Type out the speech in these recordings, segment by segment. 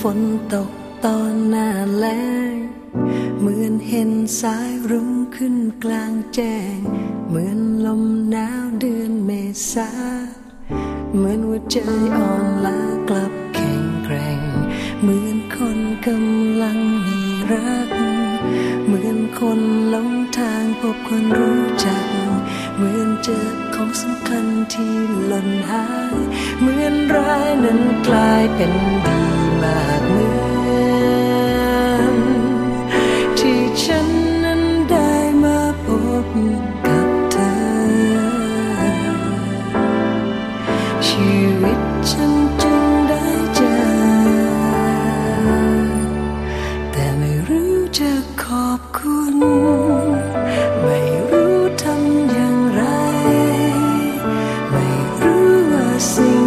ฝนตกตอนหน้าแล้งเหมือนเห็นสายรุ้งขึ้นกลางแจ้ง เหมือนลมหนาวเดือนเมษา เหมือนหัวใจอ่อนล้ากลับแข็งแกร่ง เหมือนคนกำลังมีรัก เหมือนคนหลงทางพบคนรู้จัก เหมือนเจอ ของสำคัญที่หล่นหาย เหมือนร้ายนั้นกลายเป็นดีมากเหมือนที่ฉันนั้นได้มาพบกับเธอ ชีวิตฉัน ว่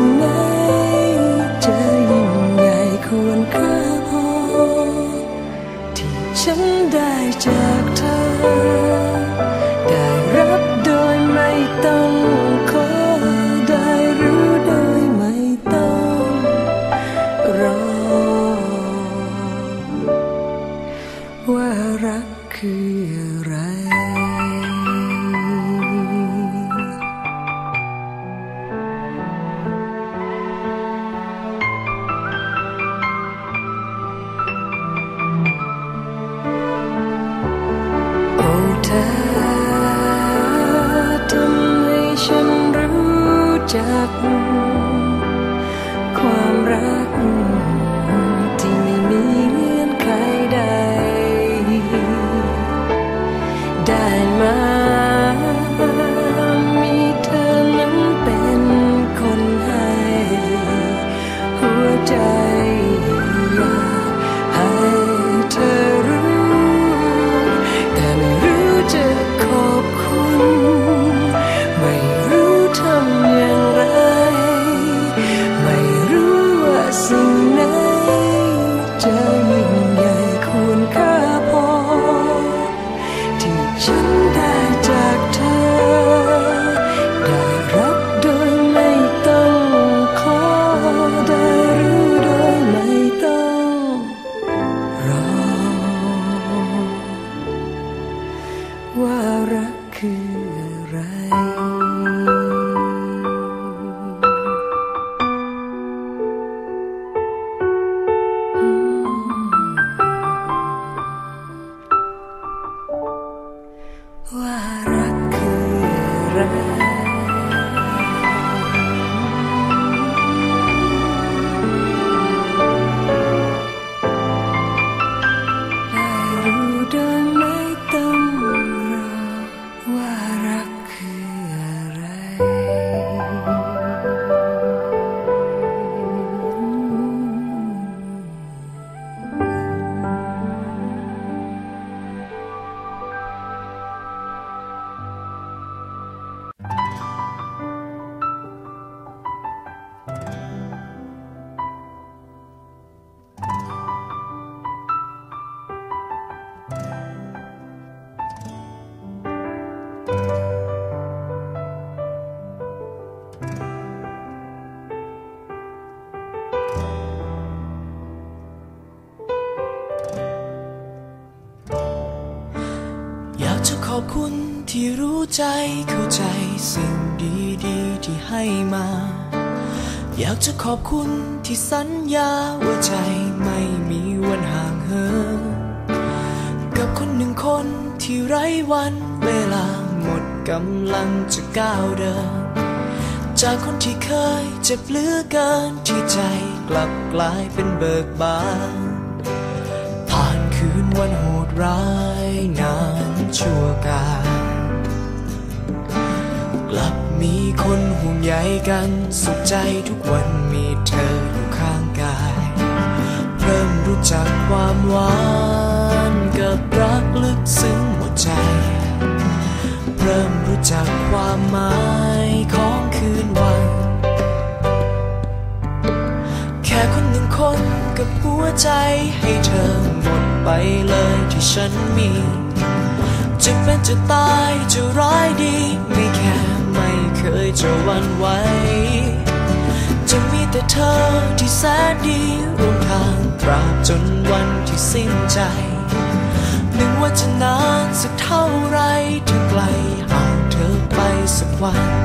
อยากจะขอบคุณที่รู้ใจเข้าใจสิ่งดีๆที่ให้มา อยากจะขอบคุณที่สัญญาว่าใจไม่มีวันห่างเหินกับคนหนึ่งคนที่ไร้วันเวลาหมดกำลังจะก้าวเดิน จากคนที่เคยเจ็บเหลือเกินที่ใจกลับกลายเป็นเบิกบาน ผ่านคืนวันโหดร้ายนาน ชั่วกาลกลับมีคนห่วงใยกันสุขใจทุกวันมีเธออยู่ข้างกาย เริ่มรู้จักความหวานกับรักลึกซึ้งหมดใจ เริ่มรู้จักความหมายของคืนวัน แค่คนหนึ่งคนกับหัวใจให้เธอหมดไปเลยที่ฉันมี จะเป็นจะตายจะร้ายดี ไม่แค่ไม่เคยจะวันไหวจะมีแต่เธอที่แสนดีร่วมทางตราบจนวันที่สิ้นใจนึกว่าจะนานสักเท่าไรถึงไกลหากเธอไปสักวัน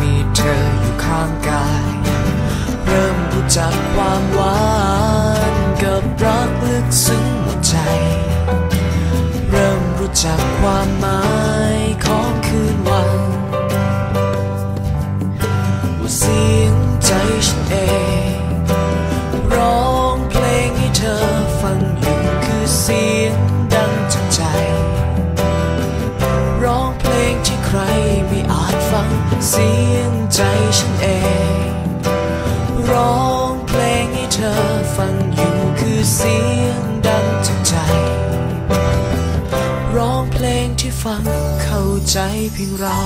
มีเธออยู่ข้างกาย เริ่มรู้จักความหวานกับรักลึกซึ้งหัวใจ เริ่มรู้จักความหมายของคืนวันว่าเสียงใจฉันเอง สียงใจฉันเอง ร้องเพลงให้เธอฟังอยู่คือเสียงดังจากใจ ร้องเพลงที่ฟังเข้าใจเพียงเรา